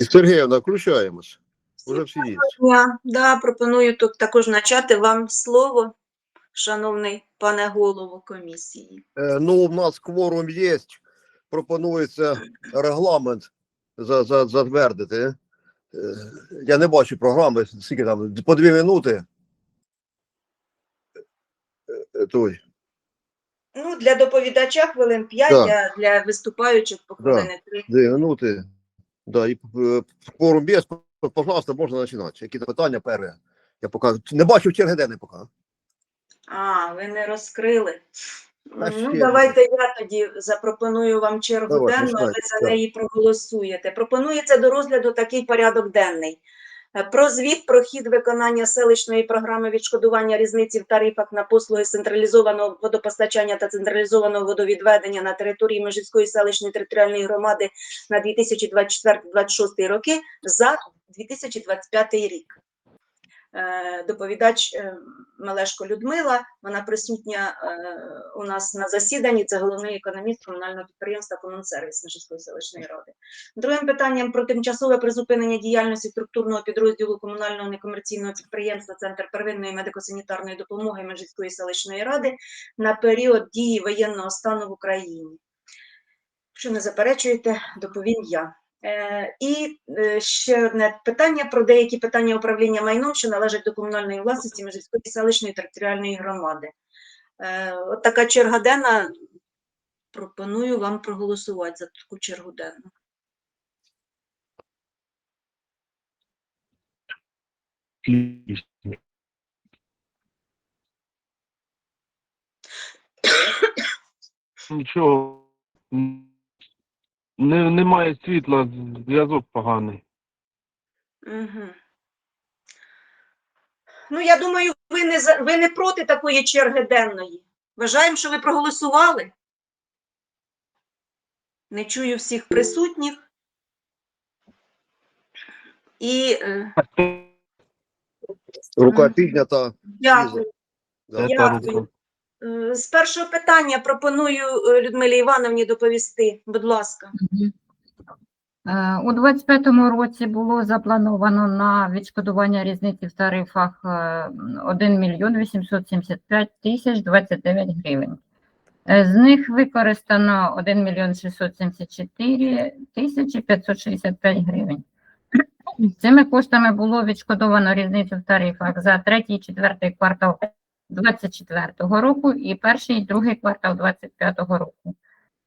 Сергіївна, включаємось. Уже всі є. дня. Да, пропоную тут також начати вам слово, шановний пане голово комісії. Е, Ну, у нас кворум є. Пропонується регламент за, за, затвердити. Е, Я не бачу програми, скільки там, по дві минути. Е, Той. Ну, для доповідача хвилин 5, Да. а для виступаючих по Да. хвилини 3. Дві минути. Да, і е, кворум є, пожалуйста, можна починати. Які питання перше? Я поки не бачу черги денний поки. А, ви не розкрили. Ну, давайте я тоді запропоную вам чергу Давай, денну, а ви за неї проголосуєте. Пропонується до розгляду такий порядок денний. Е, Про звіт про хід виконання селищної програми відшкодування різниці в тарифах на послуги централізованого водопостачання та централізованого водовідведення на території Межівської селищної територіальної громади на 2024-2026 роки за 2025 рік. Е, Доповідач е, Мелешко Людмила, вона присутня е, у нас на засіданні. Це головний економіст комунального підприємства Комунсервіс Межівської селищної ради. Другим питанням про тимчасове призупинення діяльності структурного підрозділу комунального некомерційного підприємства Центр первинної медико-санітарної допомоги Межівської селищної ради на період дії воєнного стану в Україні. Якщо не заперечуєте, доповім я. Е, І е, ще одне питання про деякі питання управління майном, що належать до комунальної власності Межівської селищної територіальної громади. Е, От така черга денна. Пропоную вам проголосувати за таку чергу денну. Нічого. Не, немає світла, зв'язок поганий. Угу. Ну, я думаю, ви не, за- ви не проти такої черги денної. Вважаємо, що ви проголосували. Не чую всіх присутніх. І е, Рука піднята. дякую. Да. Це Дякую. рука. Е, З першого питання пропоную е, Людмилі Івановні доповісти. Будь ласка. Е, У 25-му році було заплановано на відшкодування різниці в тарифах е, 1 мільйон 875 тисяч 29 гривень. З них використано 1 мільйон 674 тисячі 565 гривень. Цими коштами було відшкодовано різницю в тарифах за третій, четвертий квартал 24 року і перший, і другий квартал 25 року.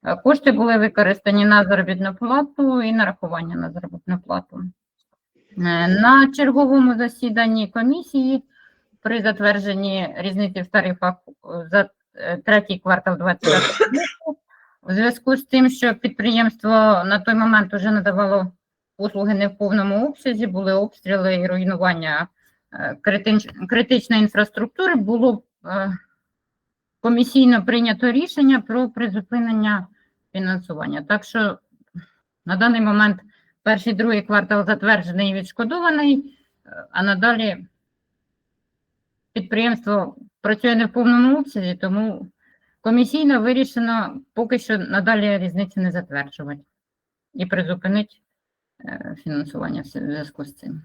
Е, Кошти були використані на заробітну плату і нарахування на заробітну плату. Е, На черговому засіданні комісії при затвердженні різниці в тарифах е, за третій квартал 2025 року, в зв'язку з тим, що підприємство на той момент вже надавало послуги не в повному обсязі, були обстріли і руйнування критичної інфраструктури, було е, комісійно прийнято рішення про призупинення фінансування. Так що на даний момент перший другий квартал затверджений і відшкодований, е, а надалі підприємство працює не в повному обсязі, тому комісійно вирішено поки що надалі різницю не затверджувати і призупинити е, фінансування в зв'язку з цим.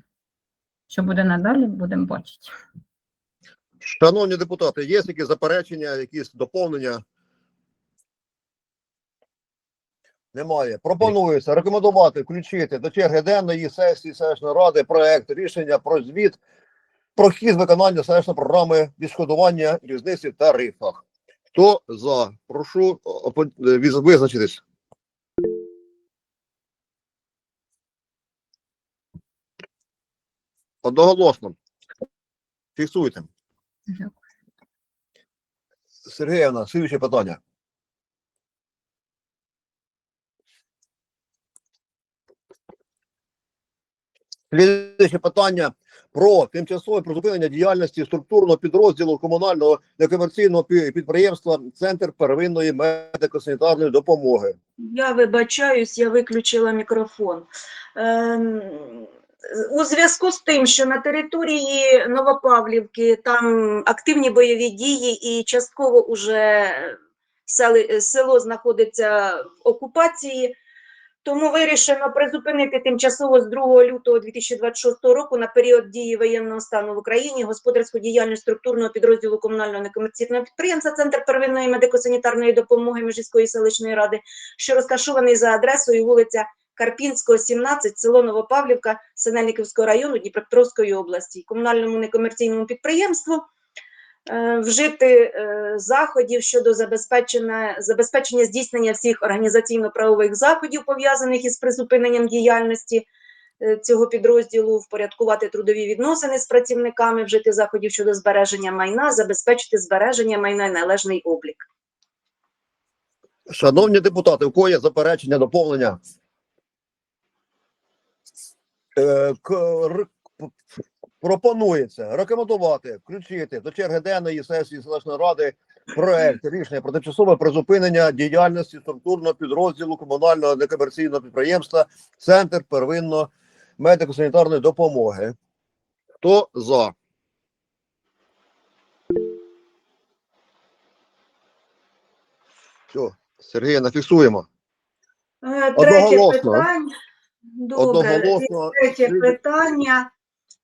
Що буде надалі, будемо бачити. Шановні депутати, є якісь заперечення, якісь доповнення? Немає. Пропонується рекомендувати включити до черги денної сесії селищної ради проект рішення про звіт про хід виконання селищної програми відшкодування різниці в тарифах. Хто за? Прошу е, віз- визначитись. Одноголосно. Фіксуйте. Дякую. Сергіївна, слідуюче питання. Слідуюче питання про тимчасове призупинення діяльності структурного підрозділу комунального некомерційного підприємства Центр первинної медико-санітарної допомоги. Я вибачаюсь, я виключила мікрофон. Ем, у зв'язку з тим, що на території Новопавлівки там активні бойові дії і частково уже сели, село знаходиться в окупації, Тому вирішено призупинити тимчасово з 2 лютого 2026 року на період дії воєнного стану в Україні господарську діяльність структурного підрозділу комунального некомерційного підприємства Центр первинної медико-санітарної допомоги Межівської селищної ради, що розташований за адресою вулиця Карпінського, 17, село Новопавлівка, Синельниківського району Дніпропетровської області. Комунальному некомерційному підприємству е, вжити е, заходів щодо забезпечення, забезпечення здійснення всіх організаційно-правових заходів, пов'язаних із призупиненням діяльності е, цього підрозділу, впорядкувати трудові відносини з працівниками, вжити заходів щодо збереження майна, забезпечити збереження майна і належний облік. Шановні депутати, у кого є заперечення, доповнення? Е, пропонується рекомендувати включити до черги денної сесії селищної ради проект рішення про тимчасове призупинення діяльності структурного підрозділу комунального некомерційного підприємства Центр первинно медико-санітарної допомоги. Хто за? Все, Сергія, нафіксуємо. Е, Третє Одноголосно. питання. Добре. Одноголосно. Третє питання.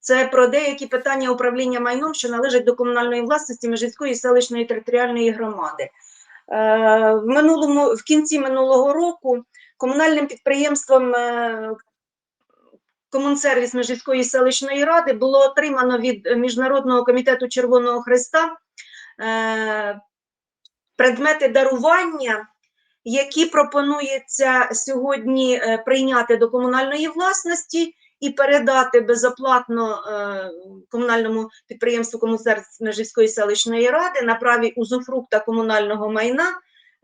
Це про деякі питання управління майном, що належать до комунальної власності Межівської селищної територіальної громади. Е, В минулому в кінці минулого року комунальним підприємством е, Комунсервіс Межівської селищної ради було отримано від Міжнародного комітету Червоного Христа е, предмети дарування які пропонується сьогодні е, прийняти до комунальної власності і передати безоплатно е, комунальному підприємству Комунсервіс Межівської селищної ради на праві узуфрукта комунального майна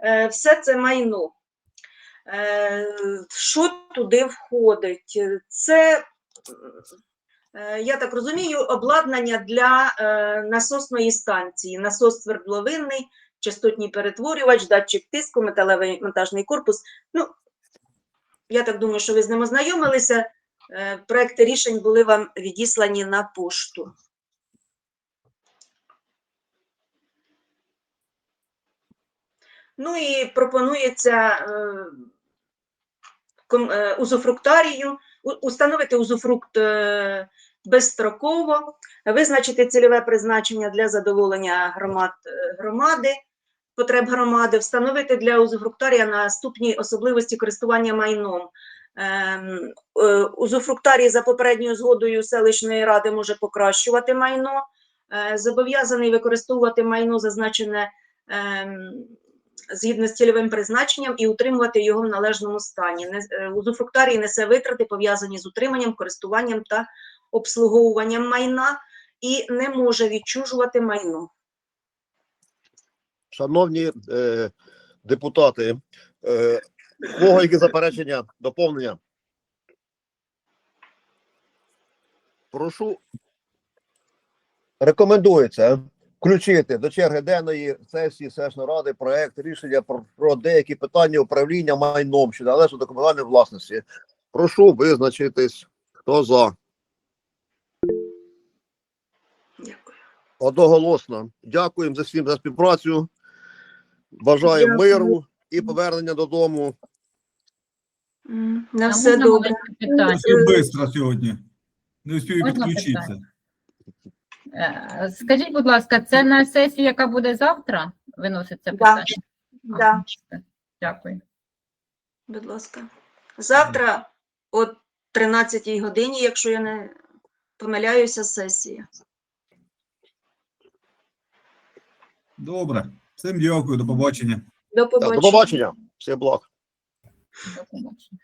е, все це майно. Що туди входить? Це, я так розумію, обладнання для насосної станції, насос свердловинний, частотній перетворювач, датчик тиску, металевий монтажний корпус. Ну, я так думаю, що ви з ним ознайомилися. Е, Проекти рішень були вам відіслані на пошту. Ну і пропонується е, е, узуфруктарію, установити узуфрукт безстроково, визначити цільове призначення для задоволення громад, громади, потреб громади, встановити для узуфруктарія наступні особливості користування майном. Ем, е, Узуфруктарій за попередньою згодою селищної ради може покращувати майно, е, зобов'язаний використовувати майно, зазначене ем, згідно з цільовим призначенням, і утримувати його в належному стані. Е, Узуфруктарій несе витрати, пов'язані з утриманням, користуванням та обслуговуванням майна і не може відчужувати майно. Шановні е, депутати, е, кого які заперечення, доповнення? Прошу. Рекомендується включити до черги денної сесії селищної ради проект рішення про, про деякі питання управління майном, що належить до комунальної власності. Прошу визначитись, хто за. Дякую. Одноголосно. Дякуємо за всім за співпрацю. Бажаємо миру і повернення додому. На все добре. питання? Сьогодні. Не успію Можна підключитися. Е, Скажіть, будь ласка, це на сесію, яка буде завтра, виноситься Да. питання? Да, Дякую. будь ласка. Завтра о 13 годині, якщо я не помиляюся, сесія. Добре. Всім дякую, до побачення. До побачення. до побачення. Всіх благ. До побачення.